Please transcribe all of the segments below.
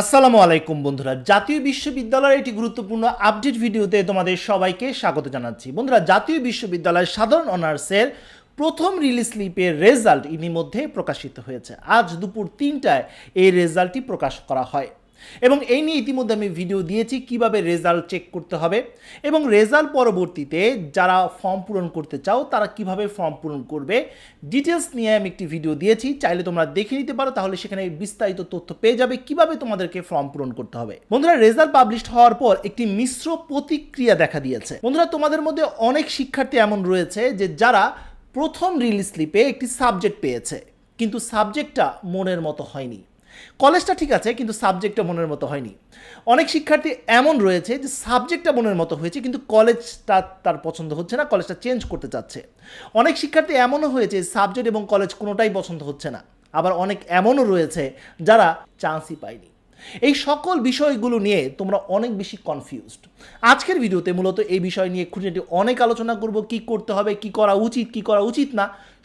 আসসালামু আলাইকুম বন্ধুরা, জাতীয় বিশ্ববিদ্যালয়ের একটি গুরুত্বপূর্ণ আপডেট ভিডিওতে তোমাদের সবাইকে স্বাগত জানাচ্ছি। বন্ধুরা, জাতীয় বিশ্ববিদ্যালয়ের সাধারণ অনার্সের প্রথম রিলিজ স্লিপের রেজাল্ট ইতিমধ্যে প্রকাশিত হয়েছে। আজ দুপুর তিনটায় এই রেজাল্টটি প্রকাশ করা হয়। এবং এই নিয়ে ইতিমধ্যে আমি ভিডিও দিয়েছি কীভাবে রেজাল্ট চেক করতে হবে। এবং রেজাল্ট পরবর্তীতে যারা ফর্ম পূরণ করতে চাও, তারা কীভাবে ফর্ম পূরণ করবে ডিটেলস নিয়ে আমি একটি ভিডিও দিয়েছি। চাইলে তোমরা দেখে নিতে পারো, তাহলে সেখানে বিস্তারিত তথ্য পেয়ে যাবে কীভাবে তোমাদেরকে ফর্ম পূরণ করতে হবে। বন্ধুরা রেজাল্ট পাবলিশ হওয়ার পর একটি মিশ্র প্রতিক্রিয়া দেখা দিয়েছে। বন্ধুরা, তোমাদের মধ্যে অনেক শিক্ষার্থী এমন রয়েছে যে যারা প্রথম রিলিজ স্লিপে একটি সাবজেক্ট পেয়েছে, কিন্তু সাবজেক্টটা মনের মতো হয়নি। কলেজটা ঠিক আছে, কিন্তু সাবজেক্টটা মনের মতো হয়নি। অনেক শিক্ষার্থী এমন রয়েছে যে সাবজেক্টটা মনের মতো হয়েছে, কিন্তু কলেজটা তার পছন্দ হচ্ছে না, কলেজটা চেঞ্জ করতে চাচ্ছে। অনেক শিক্ষার্থী এমনও হয়েছে, সাবজেক্ট এবং কলেজ কোনোটাই পছন্দ হচ্ছে না। আবার অনেক এমনও রয়েছে যারা চান্সই পায়নি। এই সকল বিষয়গুলো নিয়ে তোমরা অনেক বেশি কনফিউজড আজকের ভিডিওতে মূলত এই বিষয় নিয়ে খুঁটিনাটি অনেক আলোচনা করব, কি করতে হবে, কি করা উচিত, কি করা উচিত না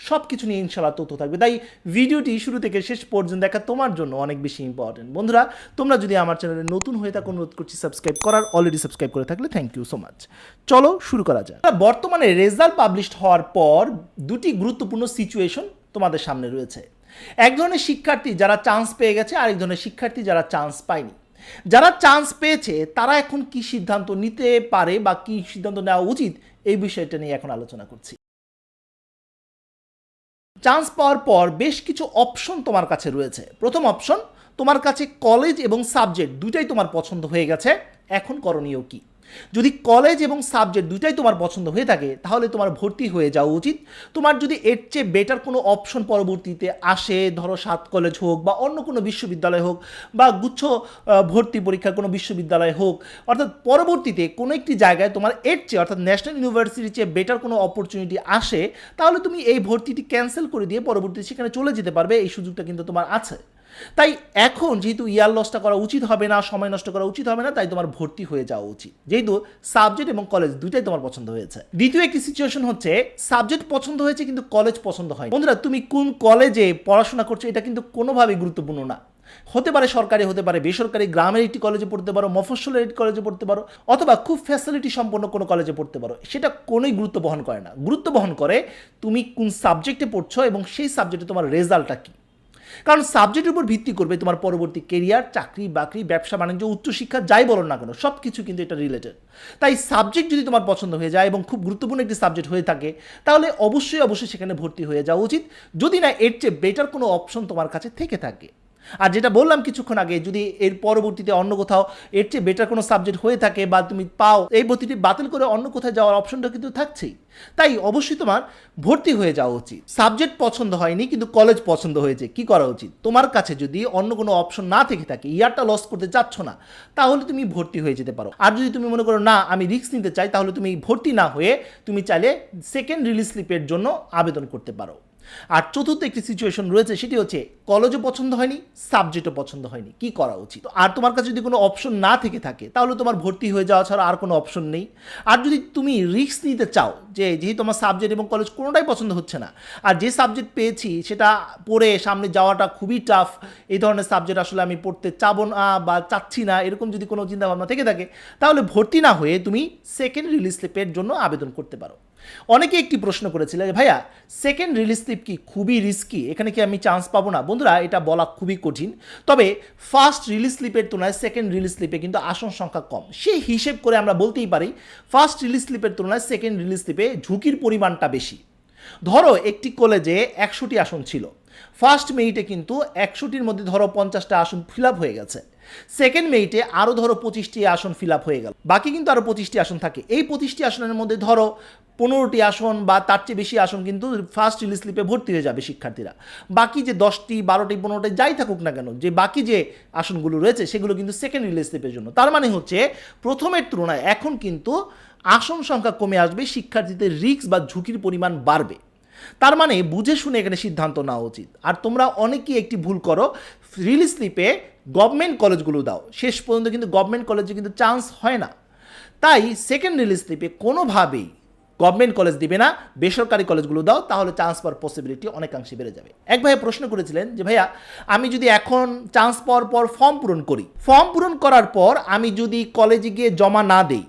সব কিছু নিয়ে ইনশাল্লাহ তথ্য থাকবে। তাই ভিডিওটি শুরু থেকে শেষ পর্যন্ত দেখা তোমার জন্য অনেক বেশি ইম্পর্টেন্ট বন্ধুরা, তোমরা যদি আমার চ্যানেলে নতুন হয়ে থাকো, অনুরোধ করছি সাবস্ক্রাইব করার অলরেডি সাবস্ক্রাইব করে থাকলে থ্যাংক ইউ সো মাচ চলো শুরু করা যাক। বর্তমানে রেজাল্ট পাবলিশড হওয়ার পর দুটি গুরুত্বপূর্ণ সিচুয়েশন তোমাদের সামনে রয়েছে। এক ধরনের শিক্ষার্থী যারা চান্স পেয়ে গেছে আরেক ধরনের শিক্ষার্থী যারা চান্স পায়নি। যারা চান্স পেয়েছে, তারা এখন কি সিদ্ধান্ত নিতে পারে বা কি সিদ্ধান্ত নেওয়া উচিত, এই বিষয়টা নিয়ে এখন আলোচনা করছি। চান্স পাওয়ার পর বেশ কিছু অপশন তোমার কাছে রয়েছে। প্রথম অপশন তোমার কাছে কলেজ এবং সাবজেক্ট দুইটাই তোমার পছন্দ হয়ে গেছে, এখন করণীয় কি? যদি কলেজ এবং সাবজেক্ট দুইটাই তোমার পছন্দ হয়ে থাকে, তাহলে তোমার ভর্তি হয়ে যাওয়া উচিত। তোমার যদি এর চেয়ে বেটার কোনো অপশন পরবর্তীতে আসে, ধরো সাত কলেজ হোক বা অন্য কোনো বিশ্ববিদ্যালয় হোক বা গুচ্ছ ভর্তি পরীক্ষার কোনো বিশ্ববিদ্যালয় হোক, অর্থাৎ পরবর্তীতে কোনো একটি জায়গায় তোমার এর চেয়ে, অর্থাৎ ন্যাশনাল ইউনিভার্সিটির চেয়ে বেটার কোনো অপরচুনিটি আসে, তাহলে তুমি এই ভর্তিটি ক্যান্সেল করে দিয়ে পরবর্তীতে সেখানে চলে যেতে পারবে, এই সুযোগটা কিন্তু তোমার আছে। তাই এখন যেহেতু ইয়ার লসটা করা উচিত হবে না, সময় নষ্ট করা উচিত হবে না, তাই তোমার ভর্তি হয়ে যাওয়া উচিত। যেহেতু সাবজেক্ট এবং কলেজ দুইটাই তোমার পছন্দ হয়েছে। দ্বিতীয় একটি সিচুয়েশন হচ্ছে সাবজেক্ট পছন্দ হয়েছে কিন্তু কলেজ পছন্দ হয় বন্ধুরা, তুমি কোন কলেজে পড়াশোনা করছ এটা কিন্তু কোনোভাবেই গুরুত্বপূর্ণ না। হতে পারে সরকারি, হতে পারে বেসরকারি, গ্রামের একটি কলেজে পড়তে পারো, মফস্বলের একটি কলেজে পড়তে পারো, অথবা খুব ফ্যাসিলিটি সম্পন্ন কোনো কলেজে পড়তে পারো। সেটা কোনোই গুরুত্ব বহন করে না। গুরুত্ব বহন করে তুমি কোন সাবজেক্টে পড়ছো এবং সেই সাবজেক্টে তোমার রেজাল্টটা কী। কারণ সাবজেক্টের উপর ভিত্তি করবে তোমার পরবর্তী কেরিয়ার চাকরি, বাকরি, ব্যবসা, বাণিজ্য, উচ্চশিক্ষা, যাই বলো না কেন সব কিছু কিন্তু এটা রিলেটেড তাই সাবজেক্ট যদি তোমার পছন্দ হয়ে যায় এবং খুব গুরুত্বপূর্ণ একটি সাবজেক্ট হয়ে থাকে, তাহলে অবশ্যই অবশ্যই সেখানে ভর্তি হয়ে যাওয়া উচিত। যদি না, এর চেয়ে বেটার কোনো অপশন তোমার কাছে থেকে থাকে। আর যেটা বললাম কিছুক্ষণ আগে, যদি এর পরবর্তীতে অন্য কোথাও এর চেয়ে বেটার কোনো সাবজেক্ট হয়ে থাকে বা তুমি পাও, এই ভর্তিটি বাতিল করে অন্য কোথাও যাওয়ার অপশনটা কিন্তু থাকছেই। তাই অবশ্যই তোমার ভর্তি হয়ে যাওয়া উচিত। সাবজেক্ট পছন্দ হয়নি, কিন্তু কলেজ পছন্দ হয়েছে, কি করা উচিত? তোমার কাছে যদি অন্য কোনো অপশন না থেকে থাকে, ইয়ারটা লস করতে চাচ্ছ না, তাহলে তুমি ভর্তি হয়ে যেতে পারো। আর যদি তুমি মনে করো, না, আমি রিস্ক নিতে চাই, তাহলে তুমি ভর্তি না হয়ে তুমি চাইলে সেকেন্ড রিলিজ স্লিপের জন্য আবেদন করতে পারো। আর চতুর্থ একটি সিচুয়েশন রয়েছে, সেটি হচ্ছে কলেজও পছন্দ হয়নি সাবজেক্টও পছন্দ হয়নি। কি করা উচিত? আর তোমার কাছে যদি কোনো অপশন না থেকে থাকে, তাহলে তোমার ভর্তি হয়ে যাওয়া ছাড়া আর কোনো অপশন নেই। আর যদি তুমি রিস্ক নিতে চাও যে যেহেতু আমার সাবজেক্ট এবং কলেজ কোনোটাই পছন্দ হচ্ছে না, আর যে সাবজেক্ট পেয়েছি সেটা পড়ে সামনে যাওয়াটা খুবই টাফ এই ধরনের সাবজেক্ট আসলে আমি পড়তে চাবো না বা চাচ্ছি না, এরকম যদি কোনো চিন্তাভাবনা থেকে থাকে, তাহলে ভর্তি না হয়ে তুমি সেকেন্ড রিলিজ স্লিপের জন্য আবেদন করতে পারো। অনেকে একটি প্রশ্ন করেছিল যে, ভাইয়া সেকেন্ড রিলিজ স্লিপ কি খুবই রিস্কি এখানে কি আমি চান্স পাবো না? বন্ধুরা, এটা বলা খুবই কঠিন। তবে ফার্স্ট রিলিজ স্লিপের তুলনায় সেকেন্ড রিলিজ স্লিপে কিন্তু আসন সংখ্যা কম। সেই হিসেব করে আমরা বলতেই পারি ফার্স্ট রিলিজ স্লিপের তুলনায় সেকেন্ড রিলিজ স্লিপে ঝুঁকির পরিমাণটা বেশি। ধরো, একটি কলেজে একশোটি আসন ছিল। ফার্স্ট মেরিটে কিন্তু একশোটির মধ্যে ধরো পঞ্চাশটা আসন ফিল আপ হয়ে গেছে। সেকেন্ড মেরিটে আরও ধরো পঁচিশটি আসন ফিল আপ হয়ে গেল। বাকি কিন্তু আরও পঁচিশটি আসন থাকে। এই পঁচিশটি আসনের মধ্যে ধরো পনেরোটি আসন বা তার চেয়ে বেশি আসন কিন্তু ফার্স্ট রিলিজ স্লিপে ভর্তি হয়ে যাবে শিক্ষার্থীরা। বাকি যে দশটি, বারোটি, পনেরোটি যাই থাকুক না কেন, যে বাকি যে আসনগুলো রয়েছে সেগুলো কিন্তু সেকেন্ড রিলিজ স্লিপের জন্য। তার মানে হচ্ছে প্রথমের তুলনায় এখন কিন্তু আসন সংখ্যা কমে আসবে, শিক্ষার্থীদের রিস্ক বা ঝুঁকির পরিমাণ বাড়বে। তার মানে বুঝে শুনে এখানে সিদ্ধান্ত নেওয়া উচিত। আর তোমরা অনেকেই একটি ভুল করো রিলিজ স্লিপে গভর্নমেন্ট কলেজগুলো দাও। শেষ পর্যন্ত কিন্তু গভর্নমেন্ট কলেজে কিন্তু চান্স হয় না। তাই সেকেন্ড রিলিজ স্লিপে কোনোভাবেই গভর্নমেন্ট কলেজ দিবে না, বেসরকারি কলেজগুলো দাও, তাহলে চান্স পাওয়ার পসিবিলিটি অনেকাংশে বেড়ে যাবে। এক ভাইয়া প্রশ্ন করেছিলেন যে, ভাইয়া, আমি যদি এখন চান্স পাওয়ার পর ফর্ম পূরণ করি ফর্ম পূরণ করার পর আমি যদি কলেজে গিয়ে জমা না দেই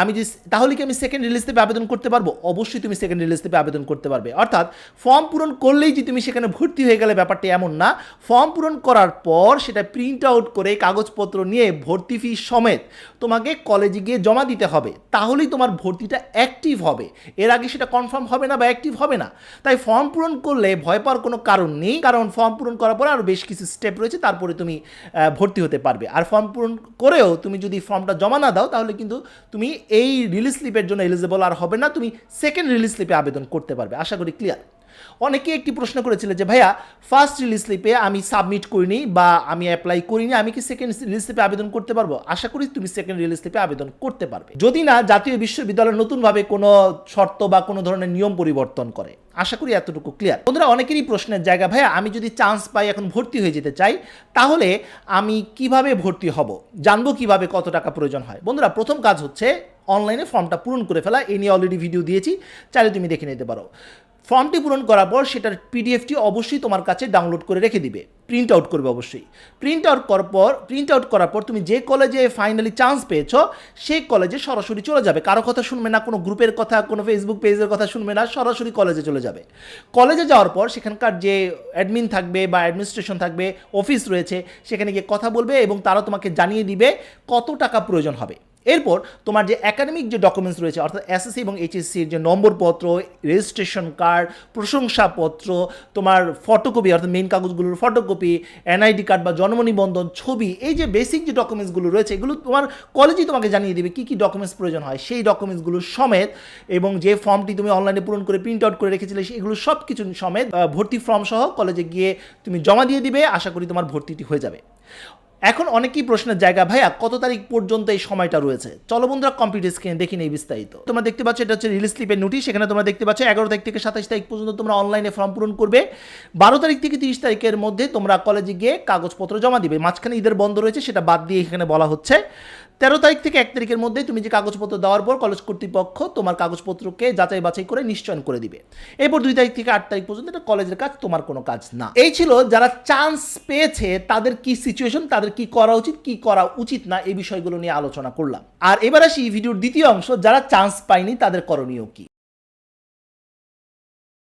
আমি যে তাহলে কি আমি সেকেন্ড রিলিজ থেকে আবেদন করতে পারব? অবশ্যই তুমি সেকেন্ড রিলিজ থেকে আবেদন করতে পারবে। অর্থাৎ ফর্ম পূরণ করলেই যে তুমি সেখানে ভর্তি হয়ে গেলে ব্যাপারটা এমন না। ফর্ম পূরণ করার পর সেটা প্রিন্ট আউট করে কাগজপত্র নিয়ে ভর্তি ফি সমেত তোমাকে কলেজে গিয়ে জমা দিতে হবে। তাহলেই তোমার ভর্তিটা অ্যাক্টিভ হবে। এর আগে সেটা কনফার্ম হবে না বা অ্যাক্টিভ হবে না। তাই ফর্ম পূরণ করলে ভয় পাওয়ার কোনো কারণ নেই। কারণ ফর্ম পূরণ করার পরে আরও বেশ কিছু স্টেপ রয়েছে, তারপরে তুমি ভর্তি হতে পারবে। আর ফর্ম পূরণ করেও তুমি যদি ফর্মটা জমা না দাও, তাহলে কিন্তু তুমি এই রিলিজ স্লিপের জন্য এলিজিবল আর হবে না, তুমি সেকেন্ড রিলিজ স্লিপে আবেদন করতে পারবে। আশা করি ক্লিয়ার অনেকে একটি প্রশ্ন করেছিল যে, ভাইয়া ফার্স্ট রিলিজ স্লিপে আমি সাবমিট করিনি বা আমি অ্যাপ্লাই করিনি, আমি কি সেকেন্ড রিলিজ স্লিপে আবেদন করতে পারব? আশা করি তুমি সেকেন্ড রিলিজ স্লিপে আবেদন করতে পারবে। যদি না, জাতীয় বিশ্ববিদ্যালয় নতুনভাবে কোনো শর্ত বা কোনো ধরনের নিয়ম পরিবর্তন করে। আশা করি এতটুকু ক্লিয়ার বন্ধুরা, অনেকেরই প্রশ্নের জায়গা, ভাইয়া, আমি যদি চান্স পাই, এখন ভর্তি হয়ে যেতে চাই, তাহলে আমি কীভাবে ভর্তি হব? জানব কীভাবে কত টাকা প্রয়োজন হয়? বন্ধুরা, প্রথম কাজ হচ্ছে অনলাইনে ফর্মটা পূরণ করে ফেলা। এ নিয়ে অলরেডি ভিডিও দিয়েছি। চাইলে তুমি দেখে নিতে পারো। ফর্মটি পূরণ করার পর সেটার পিডিএফটি অবশ্যই তোমার কাছে ডাউনলোড করে রেখে দিবে। প্রিন্ট আউট করবে অবশ্যই। প্রিন্ট আউট করার পর প্রিন্ট আউট করার পর তুমি যে কলেজে ফাইনালি চান্স পেয়েছ, সেই কলেজে সরাসরি চলে যাবে। কারও কথা শুনবে না, কোনো গ্রুপের কথা, কোনো ফেসবুক পেজের কথা শুনবে না, সরাসরি কলেজে চলে যাবে। কলেজে যাওয়ার পর সেখানকার যে অ্যাডমিন থাকবে বা অ্যাডমিনিস্ট্রেশন থাকবে অফিস রয়েছে, সেখানে গিয়ে কথা বলবে এবং তারা তোমাকে জানিয়ে দিবে কত টাকা প্রয়োজন হবে। এরপর তোমার যে একাডেমিক যে ডকুমেন্টস রয়েছে, অর্থাৎ এসএসসি এবং এইচএসসির যে নম্বরপত্র রেজিস্ট্রেশন কার্ড প্রশংসাপত্র, তোমার ফটোকপি অর্থাৎ মেইন কাগজগুলোর ফটোকপি এনআইডি কার্ড বা জন্ম নিবন্ধন, ছবি, এই যে বেসিক যে ডকুমেন্টসগুলো রয়েছে, এগুলো তোমার কলেজেই তোমাকে জানিয়ে দেবে কী কী ডকুমেন্টস প্রয়োজন হয়। সেই ডকুমেন্টসগুলো সমেত এবং যে ফর্মটি তুমি অনলাইনে পূরণ করে প্রিন্ট আউট করে রেখেছিলে সেগুলো সব কিছু সমেত ভর্তি ফর্ম সহ কলেজে গিয়ে তুমি জমা দিয়ে দিবে। আশা করি তোমার ভর্তিটি হয়ে যাবে। এখন অনেকেই প্রশ্নের জায়গা, ভাইয়া, কত তারিখ পর্যন্ত এই সময়টা রয়েছে? চলো বন্ধুরা কম্পিউটার স্ক্রিনে দেখি নেই বিস্তারিত। তোমরা দেখতে পাচ্ছ, এটা হচ্ছে রিলিজ স্লিপের নোটিশ সেখানে তোমরা দেখতে পাচ্ছ, এগারো তারিখ থেকে সাতাশ তারিখ পর্যন্ত তোমরা অনলাইনে ফর্ম পূরণ করবে। বারো তারিখ থেকে তিরিশ তারিখের মধ্যে তোমরা কলেজে গিয়ে কাগজপত্র জমা দিবে। মাঝখানে ঈদের বন্ধ রয়েছে, সেটা বাদ দিয়ে এখানে বলা হচ্ছে। তেরো তারিখ থেকে এক তারিখের মধ্যে তুমি যে কাগজপত্র দেওয়ার পর কলেজ কর্তৃপক্ষ তোমার কাগজপত্রকে যাচাই বাছাই করে নিশ্চয়ন করে দিবে। এরপর দুই তারিখ থেকে আট তারিখ পর্যন্ত এটা কলেজের কাজ, তোমার কোনো কাজ না। এই ছিল যারা চান্স পেয়েছে তাদের কি সিচুয়েশন তাদের কি করা উচিত, কি করা উচিত না, এই বিষয়গুলো নিয়ে আলোচনা করলাম। আর এবার আসি ভিডিওর দ্বিতীয় অংশ, যারা চান্স পায়নি তাদের করণীয় কি?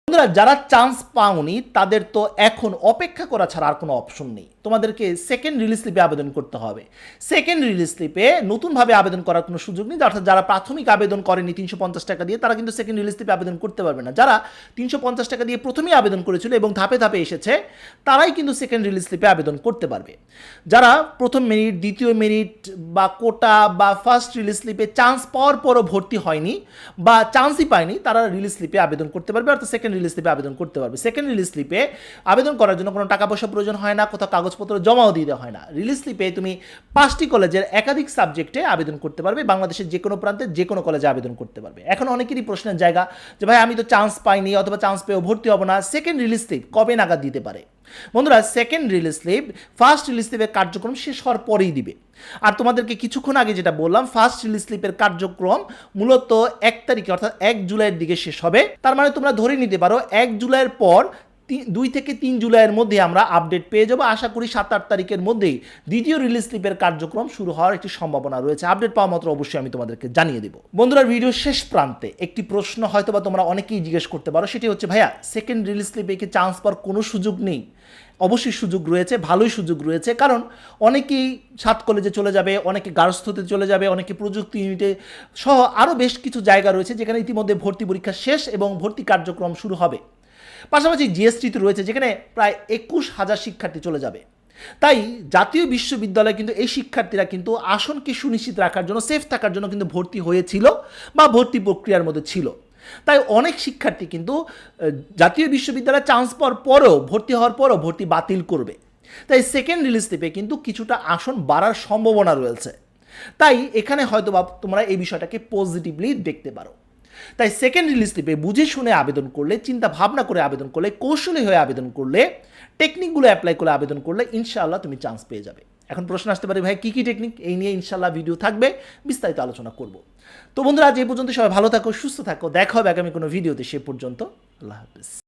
বন্ধুরা, যারা চান্স পাওনি তাদের তো এখন অপেক্ষা করা ছাড়া আর কোনো অপশন নেই। তোমাদেরকে সেকেন্ড রিলিজ স্লিপে আবেদন করতে হবে। সেকেন্ড রিলিজ স্লিপে নতুনভাবে আবেদন করার কোনো সুযোগ নেই। অর্থাৎ যারা প্রাথমিক আবেদন করেনি তিনশো পঞ্চাশ টাকা দিয়ে, তারা কিন্তু সেকেন্ড রিলিজ স্লিপে আবেদন করতে পারবে না। যারা তিনশো পঞ্চাশ টাকা দিয়ে প্রথমেই আবেদন করেছিল এবং ধাপে ধাপে এসেছে, তারাই কিন্তু সেকেন্ড রিলিজ স্লিপে আবেদন করতে পারবে। যারা প্রথম মেরিট দ্বিতীয় মেরিট বা কোটা বা ফার্স্ট রিলিজ স্লিপে চান্স পাওয়ার পরও ভর্তি হয়নি বা চান্সই পায়নি, তারা রিলিজ স্লিপে আবেদন করতে পারবে। অর্থাৎ সেকেন্ড রিলিজ স্লিপে আবেদন করতে পারবে। সেকেন্ড রিলিজ স্লিপে আবেদন করার জন্য কোনো টাকা পয়সা প্রয়োজন হয় না, কোথাও কাগজপত্র জমাও দিতে হয় না। রিলিজ স্লিপে তুমি পাঁচটি কলেজের একাধিক সাবজেক্টে আবেদন করতে পারবে। বাংলাদেশের যে কোনো প্রান্তে যে কোনো কলেজে আবেদন করতে পারবে। এখন অনেকেরই প্রশ্নের জায়গা যে, ভাই, আমি তো চান্স পাইনি, অথবা চান্স পেয়েও ভর্তি হব না। সেকেন্ড রিলিজ স্লিপ কবে নাগাদ দিতে পারে? বন্ধুরা second release slip first release স্লিপের কার্যক্রম শেষ হওয়ার পরেই দিবে। আর তোমাদেরকে কিছুক্ষণ আগে যেটা বললাম ফার্স্ট রিলিজ স্লিপের কার্যক্রম মূলত এক তারিখে, অর্থাৎ এক জুলাইয়ের দিকে শেষ হবে। তার মানে তোমরা ধরে নিতে পারো, এক জুলাইয়ের পর দুই থেকে তিন জুলাইয়ের মধ্যে আমরা আপডেট পেয়ে যাব। আশা করি সাত আট তারিখের মধ্যেই দ্বিতীয় রিলিজ স্লিপের কার্যক্রম শুরু হওয়ার একটি সম্ভাবনা রয়েছে। আপডেট পাওয়া মাত্র অবশ্যই আমি তোমাদেরকে জানিয়ে দেবো। বন্ধুরা ভিডিও শেষ প্রান্তে একটি প্রশ্ন হয়তো বা তোমরা অনেকেই জিজ্ঞেস করতে পারো। সেটি হচ্ছে, ভাইয়া সেকেন্ড রিলিজ স্লিপে কি চান্স পাওয়ার কোনো সুযোগ নেই? অবশ্যই সুযোগ রয়েছে, ভালোই সুযোগ রয়েছে। কারণ অনেকেই সাত কলেজে চলে যাবে, অনেকে গার্হস্থতে চলে যাবে, অনেকে প্রযুক্তি ইউনিটে সহ আরও বেশ কিছু জায়গা রয়েছে যেখানে ইতিমধ্যে ভর্তি পরীক্ষা শেষ এবং ভর্তি কার্যক্রম শুরু হবে। পাশাপাশি জিএসটিতে রয়েছে যেখানে প্রায় একুশ হাজার শিক্ষার্থী চলে যাবে। তাই জাতীয় বিশ্ববিদ্যালয়ে কিন্তু এই শিক্ষার্থীরা কিন্তু আসনকে সুনিশ্চিত রাখার জন্য সেফ থাকার জন্য কিন্তু ভর্তি হয়েছিল বা ভর্তি প্রক্রিয়ার মধ্যে ছিল। তাই অনেক শিক্ষার্থী কিন্তু জাতীয় বিশ্ববিদ্যালয়ে চান্স পাওয়ার পরেও, ভর্তি হওয়ার পরেও ভর্তি বাতিল করবে। তাই সেকেন্ড রিলিজ স্লিপে কিন্তু কিছুটা আসন বাড়ার সম্ভাবনা রয়েছে। তাই এখানে হয়তো বা তোমরা এই বিষয়টাকে পজিটিভলি দেখতে পারো। তাই সেকেন্ড রিলিজ স্লিপে বুঝে শুনে আবেদন করলে, চিন্তা ভাবনা করে আবেদন করলে, কৌশলী হয়ে আবেদন করলে টেকনিকগুলো অ্যাপ্লাই করে আবেদন করলে ইনশাআল্লাহ তুমি চান্স পেয়ে যাবে। এখন প্রশ্ন আসতে পারে, ভাই, কী কী টেকনিক এই নিয়ে ইনশাল্লাহ ভিডিও থাকবে। বিস্তারিত আলোচনা করব। তো বন্ধুরা, আজ এই পর্যন্ত সবাই ভালো থাকো, সুস্থ থাকো। দেখা হবে আগামী কোনো ভিডিওতে সে পর্যন্ত। আল্লাহ হাফিজ।